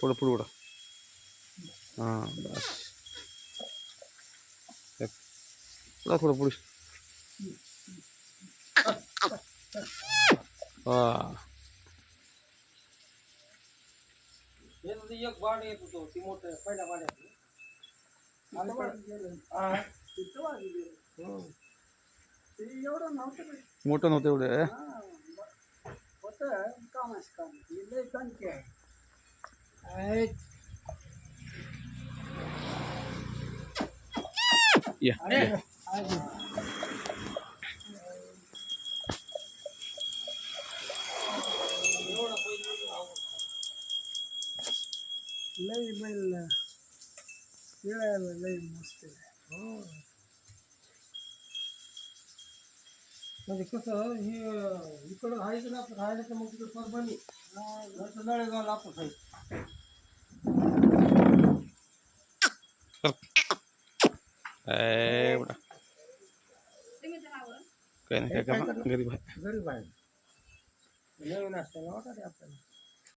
पुढं पुढं पुढं. हां बस. पुढं थोडं पुढे. हा. एक वाढ येत होतो ती मोठं पहिल्या वाड्यात मोठं नव्हतं एवढं होतं काम. काम लय संख्या आहे. या अरे, या. आहे. एवढा बैल खेळायला लय मस्त आहे. म्हणजे कसं हे इकडं राहायचं ना आपण राहायला तर मग तिकडं परभणी नळेगावला आपण राहायचं ए, एवढा काय नाही काय गरीब आहे गरीब आहे नवीन असताना वाटत आपल्याला